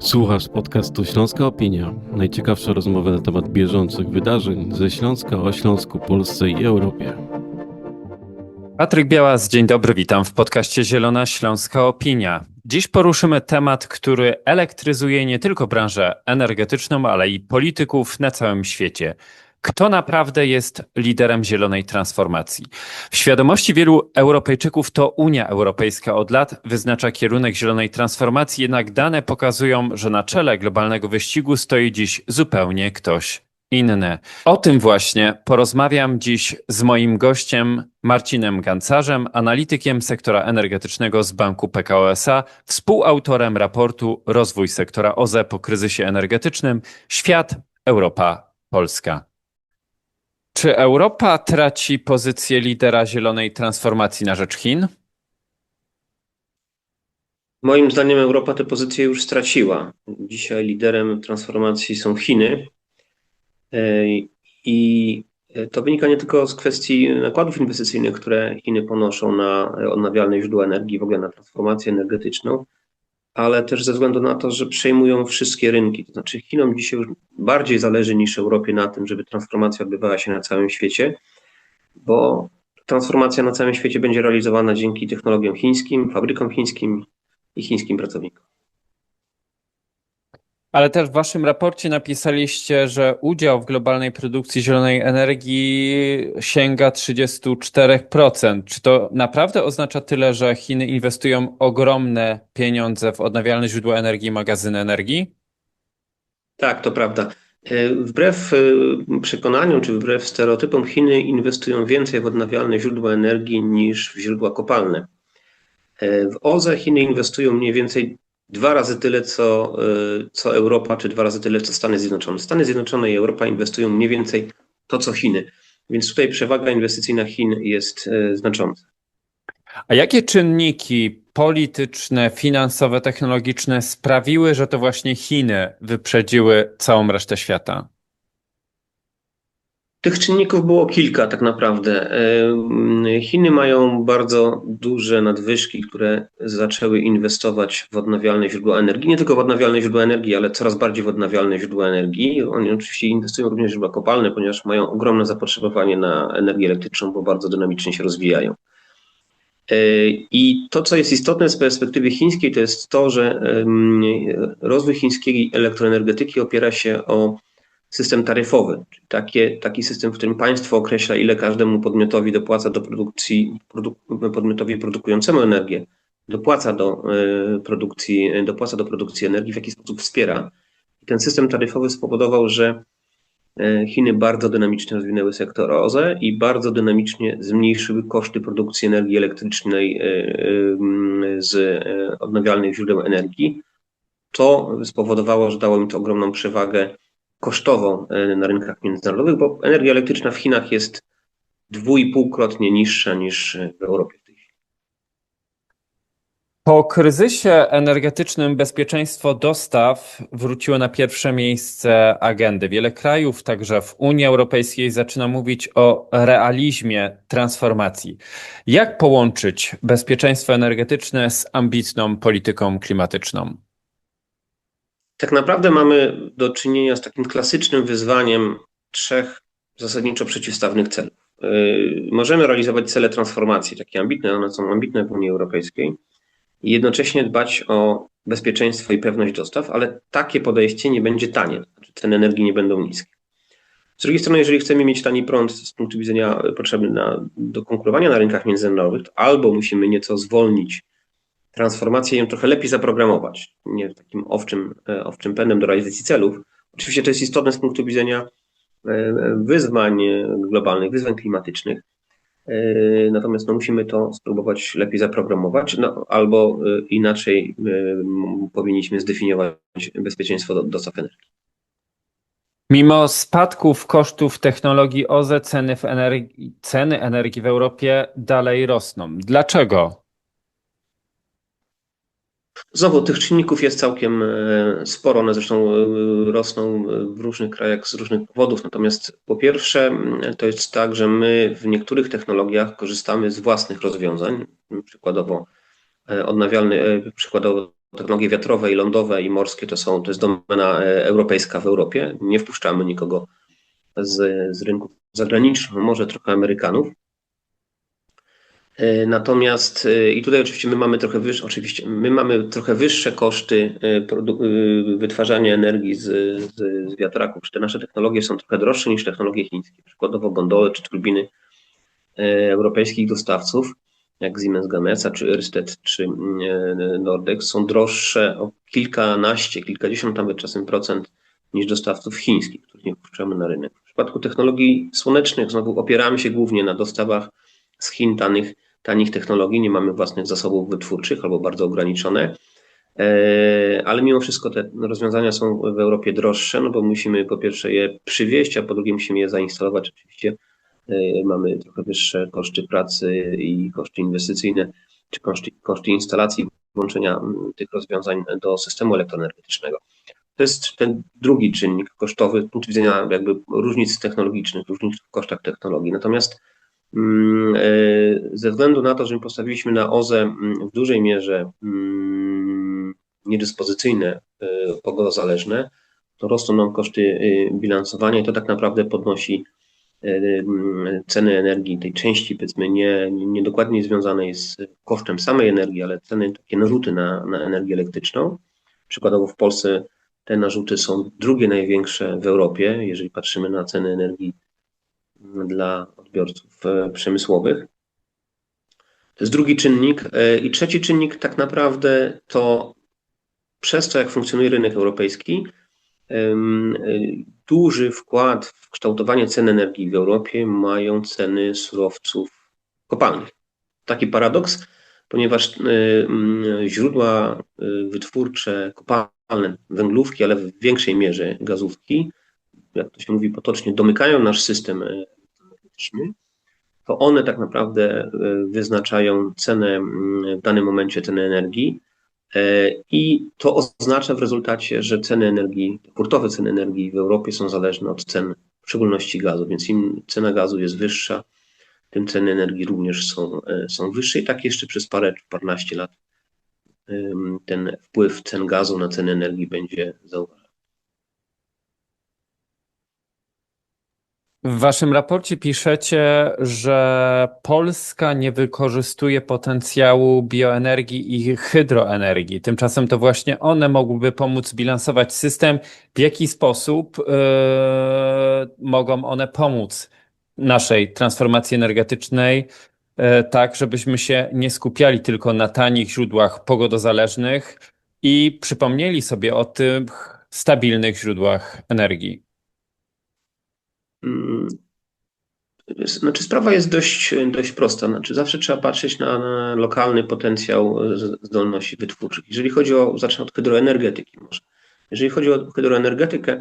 Słuchasz podcastu Śląska Opinia. Najciekawsze rozmowy na temat bieżących wydarzeń ze Śląska o Śląsku, Polsce i Europie. Patryk Białas, dzień dobry, witam w podcaście Zielona Śląska Opinia. Dziś poruszymy temat, który elektryzuje nie tylko branżę energetyczną, ale i polityków na całym świecie. Kto naprawdę jest liderem zielonej transformacji? W świadomości wielu Europejczyków to Unia Europejska od lat wyznacza kierunek zielonej transformacji, jednak dane pokazują, że na czele globalnego wyścigu stoi dziś zupełnie ktoś inny. O tym właśnie porozmawiam dziś z moim gościem Marcinem Gancarzem, analitykiem sektora energetycznego z Banku PKO SA, współautorem raportu Rozwój sektora OZE po kryzysie energetycznym Świat, Europa, Polska. Czy Europa traci pozycję lidera zielonej transformacji na rzecz Chin? Moim zdaniem Europa tę pozycję już straciła. Dzisiaj liderem transformacji są Chiny. I to wynika nie tylko z kwestii nakładów inwestycyjnych, które Chiny ponoszą na odnawialne źródła energii, w ogóle na transformację energetyczną, ale też ze względu na to, że przejmują wszystkie rynki. To znaczy Chinom dzisiaj już bardziej zależy niż Europie na tym, żeby transformacja odbywała się na całym świecie, bo transformacja na całym świecie będzie realizowana dzięki technologiom chińskim, fabrykom chińskim i chińskim pracownikom. Ale też w waszym raporcie napisaliście, że udział w globalnej produkcji zielonej energii sięga 34%. Czy to naprawdę oznacza tyle, że Chiny inwestują ogromne pieniądze w odnawialne źródła energii i magazyny energii? Tak, to prawda. Wbrew przekonaniom czy wbrew stereotypom, Chiny inwestują więcej w odnawialne źródła energii niż w źródła kopalne. W OZE Chiny inwestują mniej więcej dwa razy tyle, co, co Europa, czy dwa razy tyle, co Stany Zjednoczone. Stany Zjednoczone i Europa inwestują mniej więcej to, co Chiny. Więc tutaj przewaga inwestycyjna Chin jest znacząca. A jakie czynniki polityczne, finansowe, technologiczne sprawiły, że to właśnie Chiny wyprzedziły całą resztę świata? Tych czynników było kilka tak naprawdę. Chiny mają bardzo duże nadwyżki, które zaczęły inwestować w odnawialne źródła energii. Nie tylko w odnawialne źródła energii, ale coraz bardziej w odnawialne źródła energii. Oni oczywiście inwestują również w źródła kopalne, ponieważ mają ogromne zapotrzebowanie na energię elektryczną, bo bardzo dynamicznie się rozwijają. I to, co jest istotne z perspektywy chińskiej, to jest to, że rozwój chińskiej elektroenergetyki opiera się o system taryfowy, takie, taki system, w którym państwo określa, ile każdemu podmiotowi dopłaca do produkcji, produ, podmiotowi produkującemu energię, dopłaca do produkcji, dopłaca do produkcji energii, w jaki sposób wspiera. I ten system taryfowy spowodował, że Chiny bardzo dynamicznie rozwinęły sektor OZE i bardzo dynamicznie zmniejszyły koszty produkcji energii elektrycznej z odnawialnych źródeł energii. To spowodowało, że dało im to ogromną przewagę kosztową na rynkach międzynarodowych, bo energia elektryczna w Chinach jest dwójpółkrotnie niższa niż w Europie. Po kryzysie energetycznym bezpieczeństwo dostaw wróciło na pierwsze miejsce agendy. Wiele krajów, także w Unii Europejskiej, zaczyna mówić o realizmie transformacji. Jak połączyć bezpieczeństwo energetyczne z ambitną polityką klimatyczną? Tak naprawdę mamy do czynienia z takim klasycznym wyzwaniem trzech zasadniczo przeciwstawnych celów. Możemy realizować cele transformacji, takie ambitne, one są ambitne w Unii Europejskiej i jednocześnie dbać o bezpieczeństwo i pewność dostaw, ale takie podejście nie będzie tanie, znaczy ceny energii nie będą niskie. Z drugiej strony, jeżeli chcemy mieć tani prąd z punktu widzenia potrzebny na, do konkurowania na rynkach międzynarodowych, albo musimy nieco zwolnić transformację ją trochę lepiej zaprogramować, nie takim owczym, owczym pędem do realizacji celów. Oczywiście to jest istotne z punktu widzenia wyzwań globalnych, wyzwań klimatycznych, Natomiast no, musimy to spróbować lepiej zaprogramować, no, albo inaczej powinniśmy zdefiniować bezpieczeństwo dostaw energii. Mimo spadków kosztów technologii OZE ceny, energii, ceny energii w Europie dalej rosną. Dlaczego? Znowu tych czynników jest całkiem sporo, one zresztą rosną w różnych krajach z różnych powodów. Natomiast po pierwsze, to jest tak, że my w niektórych technologiach korzystamy z własnych rozwiązań, przykładowo odnawialny, przykładowo technologie wiatrowe i lądowe i morskie to są, to jest domena e, europejska w Europie. Nie wpuszczamy nikogo z, z rynków zagranicznych, może trochę Amerykanów. E, Natomiast e, i tutaj oczywiście my mamy trochę wyższe, oczywiście my mamy trochę wyższe koszty e, wytwarzania energii z, z, z wiatraków. Te nasze technologie są trochę droższe niż technologie chińskie. Przykładowo gondoly czy turbiny europejskich dostawców, jak Siemens Gamesa, czy Ørsted, czy Nordex, są droższe o kilkanaście, kilkadziesiąt nawet czasem procent niż dostawców chińskich, których nie wpuszczamy na rynek. W przypadku technologii słonecznych znowu opieramy się głównie na dostawach z Chin tanich, tanich technologii, nie mamy własnych zasobów wytwórczych albo bardzo ograniczone, E, ale mimo wszystko te rozwiązania są w Europie droższe, no bo musimy po pierwsze je przywieźć, a po drugie musimy je zainstalować. Oczywiście e, mamy trochę wyższe koszty pracy i koszty inwestycyjne, czy koszty, koszty instalacji, włączenia tych rozwiązań do systemu elektroenergetycznego. To jest ten drugi czynnik kosztowy z punktu widzenia jakby różnic technologicznych, różnic w kosztach technologii. Natomiast ze względu na to, że my postawiliśmy na OZE mm, w dużej mierze mm, niedyspozycyjne, e, pogodozależne, to rosną nam koszty e, bilansowania i to tak naprawdę podnosi e, mm, ceny energii, tej części powiedzmy nie, nie dokładnie związanej z kosztem samej energii, ale ceny takie narzuty na, na energię elektryczną. Przykładowo w Polsce te narzuty są drugie największe w Europie, jeżeli patrzymy na ceny energii dla odbiorców e, przemysłowych. To jest drugi czynnik. E, I trzeci czynnik, tak naprawdę, to przez to, jak funkcjonuje rynek europejski, e, duży wkład w kształtowanie cen energii w Europie mają ceny surowców kopalnych. Taki paradoks, ponieważ źródła wytwórcze kopalne, węglówki, ale w większej mierze gazówki, jak to się mówi potocznie, domykają nasz system energetyczny, to one tak naprawdę e, wyznaczają cenę w danym momencie ceny energii. E, I to oznacza w rezultacie, że ceny energii, hurtowe ceny energii w Europie są zależne od cen, w szczególności gazu, więc im cena gazu jest wyższa, tym ceny energii również są, e, są wyższe i tak jeszcze przez parę paręnaście lat ten wpływ cen gazu na ceny energii będzie zauważany. W waszym raporcie piszecie, że Polska nie wykorzystuje potencjału bioenergii i hydroenergii. Tymczasem to właśnie one mogłyby pomóc bilansować system. W jaki sposób e, mogą one pomóc naszej transformacji energetycznej, e, tak żebyśmy się nie skupiali tylko na tanich źródłach pogodozależnych i przypomnieli sobie o tych stabilnych źródłach energii? Mm, Znaczy, sprawa jest dość, dość prosta. Znaczy, zawsze trzeba patrzeć na, na lokalny potencjał e, zdolności wytwórczych. Jeżeli chodzi o, zacznę od hydroenergetyki może. Jeżeli chodzi o hydroenergetykę,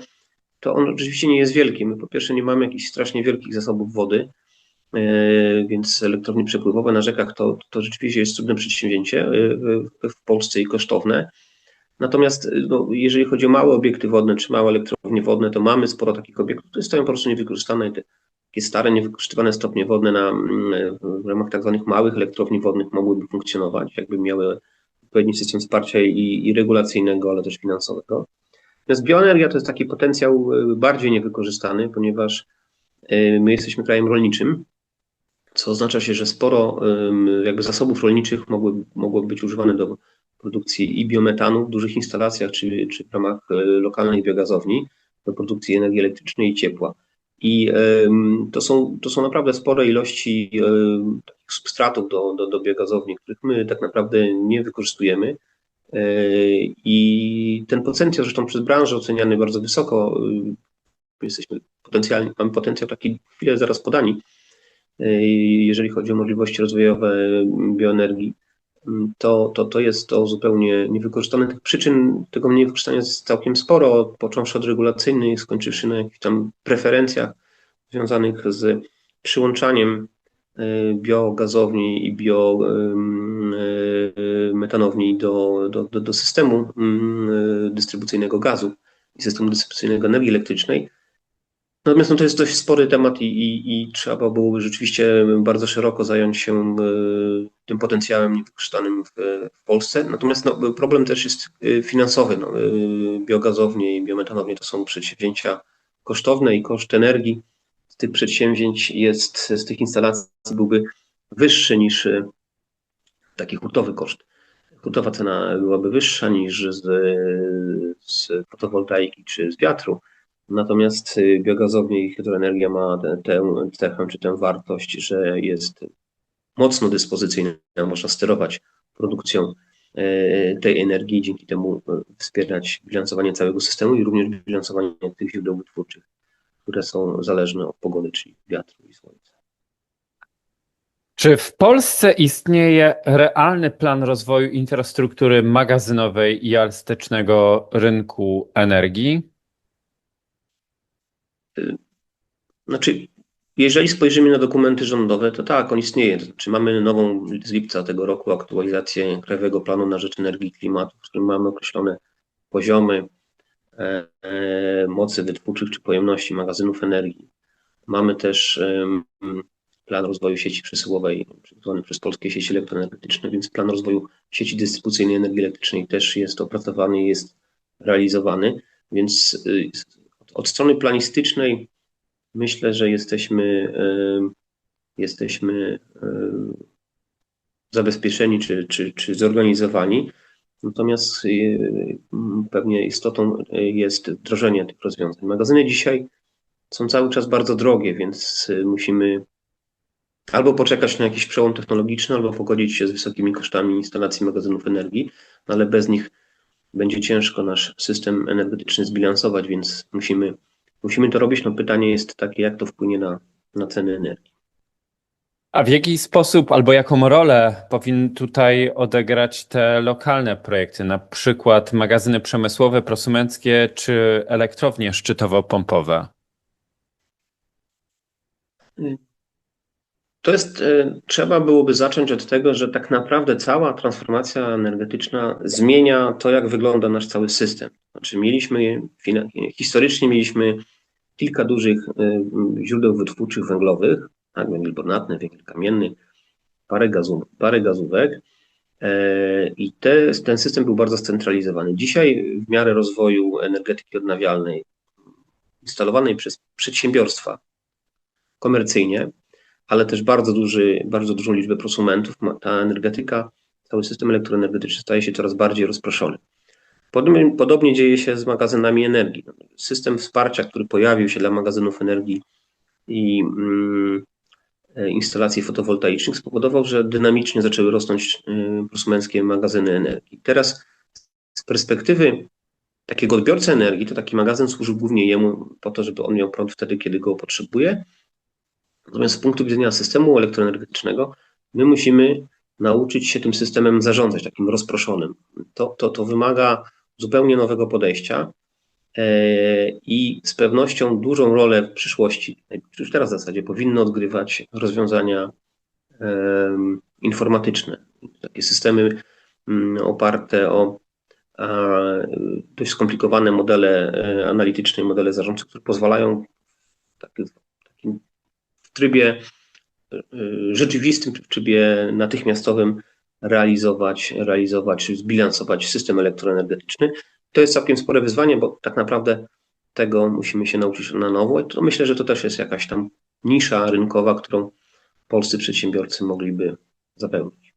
to on oczywiście nie jest wielki. My po pierwsze nie mamy jakichś strasznie wielkich zasobów wody, e, więc elektrownie przepływowe na rzekach to, to rzeczywiście jest trudne przedsięwzięcie e, w Polsce i kosztowne. Natomiast y, no, jeżeli chodzi o małe obiekty wodne czy małe elektrownie wodne, to mamy sporo takich obiektów, które stoją po prostu niewykorzystane te takie stare, niewykorzystywane stopnie wodne na, mm, w ramach tak zwanych małych elektrowni wodnych mogłyby funkcjonować, jakby miały odpowiedni system wsparcia i, i regulacyjnego, ale też finansowego. Natomiast bioenergia to jest taki potencjał y, bardziej niewykorzystany, ponieważ y, my jesteśmy krajem rolniczym, co oznacza się, że sporo jakby zasobów rolniczych mogły, mogłoby być używane do produkcji i biometanu w dużych instalacjach, czy, czy w ramach e, lokalnej biogazowni do produkcji energii elektrycznej i ciepła. I to są, to są naprawdę spore ilości em, takich substratów do, do, do biogazowni, których my tak naprawdę nie wykorzystujemy. E, I ten potencjał, zresztą przez branżę oceniany bardzo wysoko, jesteśmy potencjalnie, mamy potencjał taki chwilę zaraz podani, e, jeżeli chodzi o możliwości rozwojowe bioenergii to, to, to jest to zupełnie niewykorzystane. Tych przyczyn tego niewykorzystania jest całkiem sporo, począwszy od regulacyjnych, skończywszy na jakichś tam preferencjach związanych z przyłączaniem y, biogazowni i biometanowni do, do, do, do systemu mm, dystrybucyjnego gazu i systemu dystrybucyjnego energii elektrycznej. Natomiast no, to jest dość spory temat i, i, i trzeba byłoby rzeczywiście bardzo szeroko zająć się tym potencjałem niewykorzystanym w, w Polsce. Natomiast no, problem też jest y, finansowy. No, y, biogazownie i biometanownie to są przedsięwzięcia kosztowne i koszt energii z tych przedsięwzięć jest, z tych instalacji byłby wyższy niż y, taki hurtowy koszt. Hurtowa cena byłaby wyższa niż z, z fotowoltaiki czy z wiatru. Natomiast y, biogazownie i hydroenergia ma tę, tę cechę czy tę wartość, że jest mocno dyspozycyjna, można sterować produkcją y, tej energii, dzięki temu y, wspierać bilansowanie całego systemu i również bilansowanie tych źródeł wytwórczych, które są zależne od pogody, czyli wiatru i słońca. Czy w Polsce istnieje realny plan rozwoju infrastruktury magazynowej i elastycznego rynku energii? Znaczy, jeżeli spojrzymy na dokumenty rządowe, to tak, on istnieje. To znaczy, mamy nową z lipca tego roku aktualizację Krajowego Planu na rzecz Energii i Klimatu, w którym mamy określone poziomy e, e, mocy wytwórczych czy pojemności magazynów energii. Mamy też em, plan rozwoju sieci przesyłowej przygotowany przez polskie sieci elektroenergetyczne, więc plan rozwoju sieci dystrybucyjnej energii elektrycznej też jest opracowany i jest realizowany, więc y, od strony planistycznej myślę, że jesteśmy, jesteśmy zabezpieczeni czy, czy, czy zorganizowani. Natomiast m, pewnie istotą y, jest wdrożenie tych rozwiązań. Magazyny dzisiaj są cały czas bardzo drogie, więc y, musimy albo poczekać na jakiś przełom technologiczny, albo pogodzić się z wysokimi kosztami instalacji magazynów energii, no ale bez nich będzie ciężko nasz system energetyczny zbilansować, więc musimy, musimy to robić. No pytanie jest takie, jak to wpłynie na, na ceny energii. A w jaki sposób albo jaką rolę powinny tutaj odegrać te lokalne projekty, na przykład magazyny przemysłowe, prosumenckie czy elektrownie szczytowo-pompowe? To jest, e, trzeba byłoby zacząć od tego, że tak naprawdę cała transformacja energetyczna zmienia to, jak wygląda nasz cały system. Znaczy, mieliśmy, historycznie mieliśmy kilka dużych e, źródeł wytwórczych węglowych, tak, węgiel brunatny, węgiel kamienny, parę, gazów, parę gazówek e, i te, ten system był bardzo scentralizowany. Dzisiaj w miarę rozwoju energetyki odnawialnej instalowanej przez przedsiębiorstwa komercyjnie, ale też bardzo, duży, bardzo dużą liczbę prosumentów, ta energetyka, cały system elektroenergetyczny staje się coraz bardziej rozproszony. Podobnie, podobnie dzieje się z magazynami energii. System wsparcia, który pojawił się dla magazynów energii i mm, e, instalacji fotowoltaicznych, spowodował, że dynamicznie zaczęły rosnąć y, prosumenckie magazyny energii. Teraz z perspektywy takiego odbiorcy energii, to taki magazyn służył głównie jemu po to, żeby on miał prąd wtedy, kiedy go potrzebuje, Natomiast z punktu widzenia systemu elektroenergetycznego, my musimy nauczyć się tym systemem zarządzać, takim rozproszonym. To, to, to wymaga zupełnie nowego podejścia e, i z pewnością dużą rolę w przyszłości, już teraz w zasadzie, powinny odgrywać rozwiązania informatyczne. Takie systemy mm, oparte o dość skomplikowane modele e, analityczne, modele zarządcze, które pozwalają w taki- trybie y, rzeczywistym, w trybie natychmiastowym realizować, realizować, zbilansować system elektroenergetyczny. To jest całkiem spore wyzwanie, bo tak naprawdę tego musimy się nauczyć na nowo. I to myślę, że to też jest jakaś tam nisza rynkowa, którą polscy przedsiębiorcy mogliby zapełnić.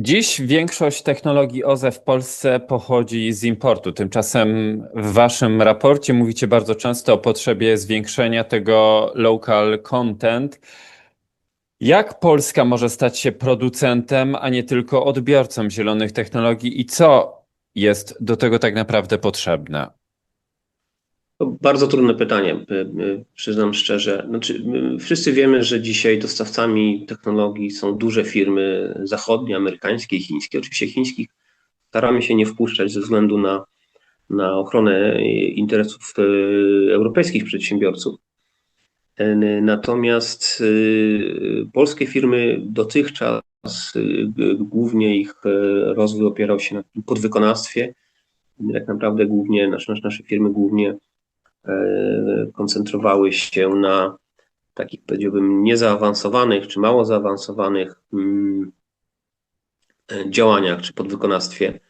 Dziś większość technologii OZE w Polsce pochodzi z importu. Tymczasem w waszym raporcie mówicie bardzo często o potrzebie zwiększenia tego local content. Jak Polska może stać się producentem, a nie tylko odbiorcą zielonych technologii i co jest do tego tak naprawdę potrzebne? Bardzo trudne pytanie, y, y, przyznam szczerze. Znaczy, y, wszyscy wiemy, że dzisiaj dostawcami technologii są duże firmy zachodnie, amerykańskie i chińskie. Oczywiście chińskich staramy się nie wpuszczać ze względu na, na ochronę interesów europejskich przedsiębiorców. Natomiast polskie firmy dotychczas głównie ich rozwój opierał się na podwykonawstwie. Tak naprawdę głównie nasze, nasze firmy głównie koncentrowały się na takich, powiedziałbym, niezaawansowanych czy mało zaawansowanych mm, e, działaniach czy podwykonawstwie,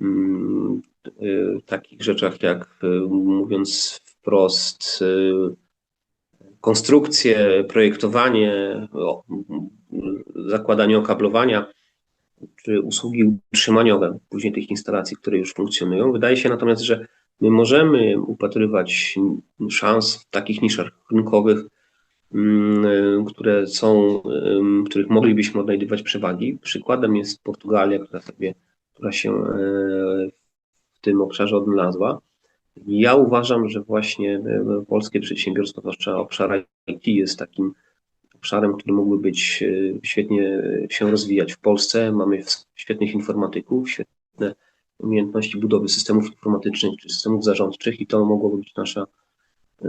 mm, e, takich rzeczach jak, e, mówiąc wprost, e, konstrukcje, projektowanie, zakładanie okablowania czy usługi utrzymaniowe później tych instalacji, które już funkcjonują. Wydaje się natomiast, że my możemy upatrywać szans w takich niszach rynkowych, mm, które są, w których moglibyśmy odnajdywać przewagi. Przykładem jest Portugalia, która sobie, która się e, w tym obszarze odnalazła. Ja uważam, że właśnie e, polskie przedsiębiorstwo, zwłaszcza obszar IT, jest takim obszarem, który mógłby być e, świetnie się rozwijać w Polsce. Mamy świetnych informatyków, świetne umiejętności budowy systemów informatycznych czy systemów zarządczych i to mogłoby być nasza e,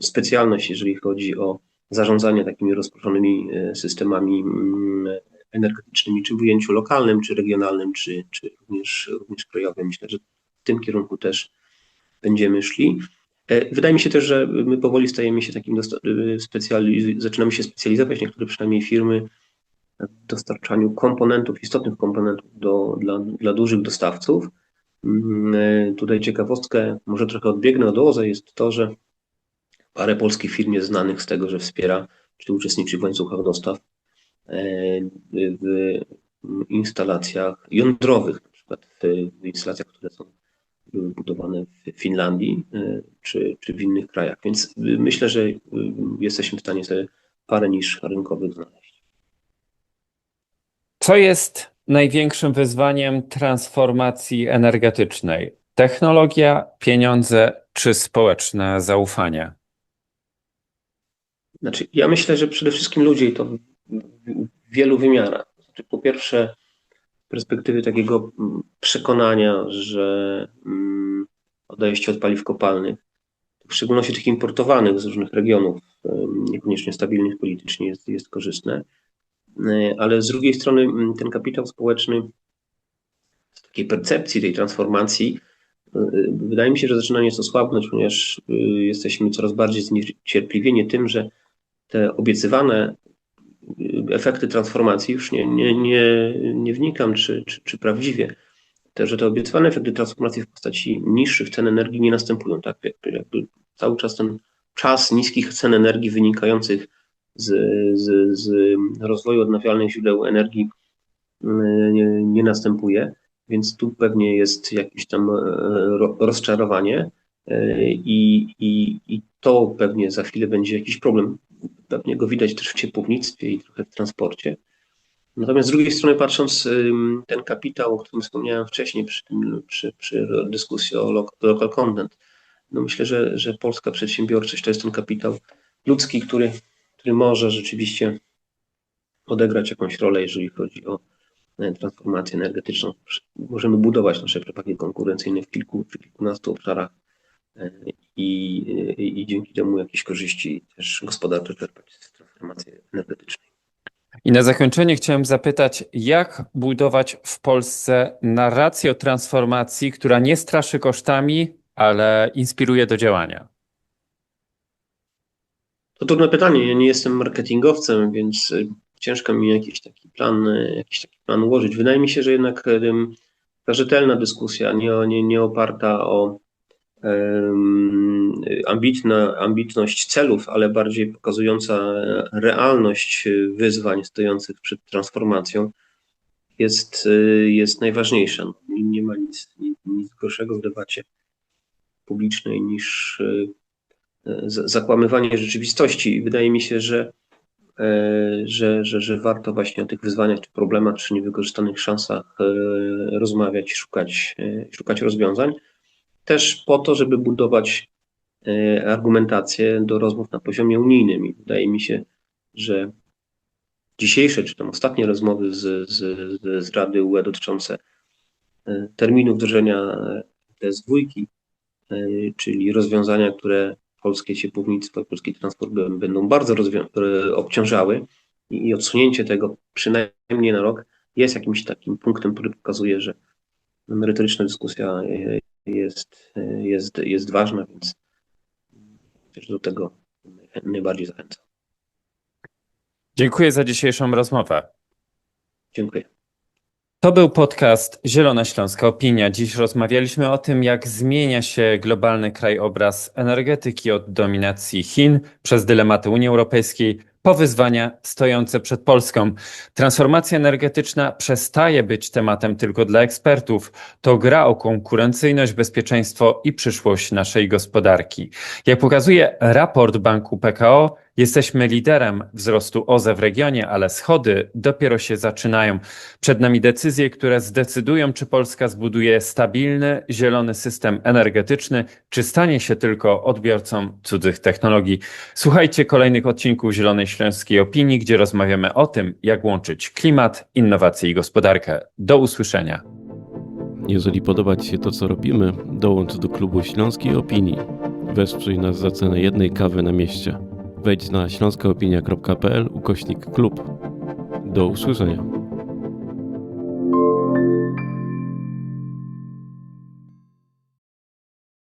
specjalność, jeżeli chodzi o zarządzanie takimi rozproszonymi e, systemami mm, energetycznymi, czy w ujęciu lokalnym, czy regionalnym, czy, czy również, również krajowym. Myślę, że w tym kierunku też będziemy szli. E, Wydaje mi się też, że my powoli stajemy się takim dosta- e, specjali- zaczynamy się specjalizować, niektóre przynajmniej firmy, w dostarczaniu komponentów, istotnych komponentów do, dla, dla dużych dostawców. Mm, e, Tutaj ciekawostkę, może trochę odbiegnę od OZE, jest to, że parę polskich firm jest znanych z tego, że wspiera czy uczestniczy w łańcuchach dostaw e, w instalacjach jądrowych, na przykład w, instalacjach, które są budowane w Finlandii e, czy, czy w innych krajach. Więc myślę, że y, jesteśmy w stanie sobie parę nisz rynkowych znaleźć. Co jest największym wyzwaniem transformacji energetycznej? Technologia, pieniądze czy społeczne zaufanie? Znaczy, ja myślę, że przede wszystkim ludzie i to w wielu wymiarach. Znaczy, po pierwsze, z perspektywy takiego mm, przekonania, że mm, odejście od paliw kopalnych, w szczególności tych importowanych z różnych regionów, niekoniecznie stabilnych politycznie, jest, jest korzystne. E, Ale z drugiej strony mm, ten kapitał społeczny z takiej percepcji tej transformacji, y, y, wydaje mi się, że zaczyna nieco słabnąć, ponieważ y, jesteśmy coraz bardziej zniecierpliwieni tym, że te obiecywane y, efekty transformacji, już nie, nie, nie, nie wnikam, czy, czy, czy prawdziwie, te, że te obiecywane efekty transformacji w postaci niższych cen energii nie następują. Tak? Jakby cały czas ten czas niskich cen energii wynikających z, z, z rozwoju odnawialnych źródeł energii y, nie, nie następuje, więc tu pewnie jest jakieś tam e, ro- rozczarowanie e, i, i, i to pewnie za chwilę będzie jakiś problem. Pewnie go widać też w ciepłownictwie i trochę w transporcie. Natomiast z drugiej strony patrząc, ten kapitał, o którym wspomniałem wcześniej przy, przy, przy dyskusji o loc- local content, no myślę, że, że polska przedsiębiorczość to jest ten kapitał ludzki, który, który może rzeczywiście odegrać jakąś rolę, jeżeli chodzi o e, transformację energetyczną. Możemy budować nasze przewagi konkurencyjne w kilku czy kilkunastu obszarach e, i, i, i dzięki temu jakieś korzyści też gospodarcze czerpać z transformacji energetycznej. I na zakończenie chciałem zapytać, jak budować w Polsce narrację o transformacji, która nie straszy kosztami, ale inspiruje do działania? To trudne pytanie. Ja nie jestem marketingowcem, więc y, ciężko mi jakiś taki plan, y, jakiś taki plan ułożyć. Wydaje mi się, że jednak ta rzetelna dyskusja, nie, nie, nie oparta o ambitna, ambitność celów, ale bardziej pokazująca realność wyzwań stojących przed transformacją, jest, y, jest najważniejsza. No, Nie ma nic, nic, gorszego w debacie publicznej niż zakłamywanie rzeczywistości. I Wydaje mi się, że, e, że, że, że warto właśnie o tych wyzwaniach, czy problemach, czy niewykorzystanych szansach e, rozmawiać, szukać, e, szukać rozwiązań. Też po to, żeby budować e, argumentację do rozmów na poziomie unijnym. I wydaje mi się, że dzisiejsze, czy tam ostatnie rozmowy z, z, z- Rady UE dotyczące e, terminu wdrożenia e, TS2, e, czyli rozwiązania, które polskie ciepłownictwo, polski transport będą bardzo e, obciążały i, i odsunięcie tego przynajmniej na rok jest jakimś takim punktem, który pokazuje, że merytoryczna dyskusja e, jest, jest, jest ważna, więc też do tego najbardziej zachęcam. Dziękuję za dzisiejszą rozmowę. Dziękuję. To był podcast Zielona Śląska Opinia. Dziś rozmawialiśmy o tym, jak zmienia się globalny krajobraz energetyki od dominacji Chin przez dylematy Unii Europejskiej po wyzwania stojące przed Polską. Transformacja energetyczna przestaje być tematem tylko dla ekspertów. To gra o konkurencyjność, bezpieczeństwo i przyszłość naszej gospodarki. Jak pokazuje raport Banku PKO, jesteśmy liderem wzrostu OZE w regionie, ale schody dopiero się zaczynają. Przed nami decyzje, które zdecydują, czy Polska zbuduje stabilny, zielony system energetyczny, czy stanie się tylko odbiorcą cudzych technologii. Słuchajcie kolejnych odcinków Zielonej Śląskiej Opinii, gdzie rozmawiamy o tym, jak łączyć klimat, innowacje i gospodarkę. Do usłyszenia. Jeżeli podoba Ci się to, co robimy, dołącz do klubu Śląskiej Opinii. Wesprzyj nas za cenę jednej kawy na mieście. Wejdź na śląskaopinia.pl ukośnik klub. Do usłyszenia.